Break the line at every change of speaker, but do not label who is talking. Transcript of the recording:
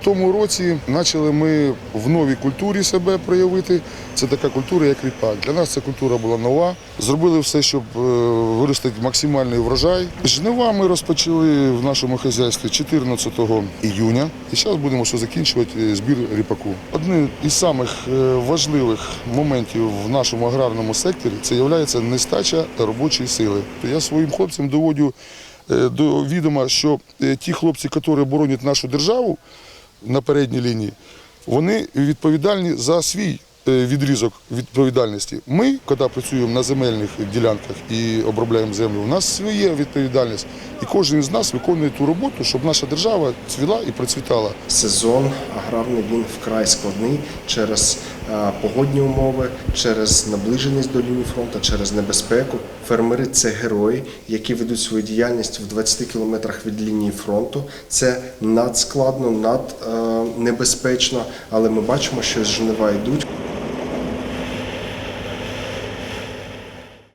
В тому році почали ми в новій культурі себе проявити. Це така культура, як ріпак. Для нас ця культура була нова. Зробили все, щоб е, виростити максимальний врожай. Жнива ми розпочали в нашому хазяйстві 14 іюня. І зараз будемо ще закінчувати збір ріпаку. Одним із самих е, важливих моментів в нашому аграрному секторі це є нестача робочої сили. Я своїм хлопцям доводю е, до відома, що е, ті хлопці, які боронять нашу державу на передній лінії, вони відповідальні за свій відрізок відповідальності. Ми, коли працюємо на земельних ділянках і обробляємо землю, у нас своя відповідальність. І кожен з нас виконує ту роботу, щоб наша держава цвіла і процвітала.
Сезон аграрний він вкрай складний через е, погодні умови, через наближеність до лінії фронту, через небезпеку. Фермери це герої, які ведуть свою діяльність в 20 кілометрах від лінії фронту. Це надскладно, над е, але ми бачимо, що жнива йдуть.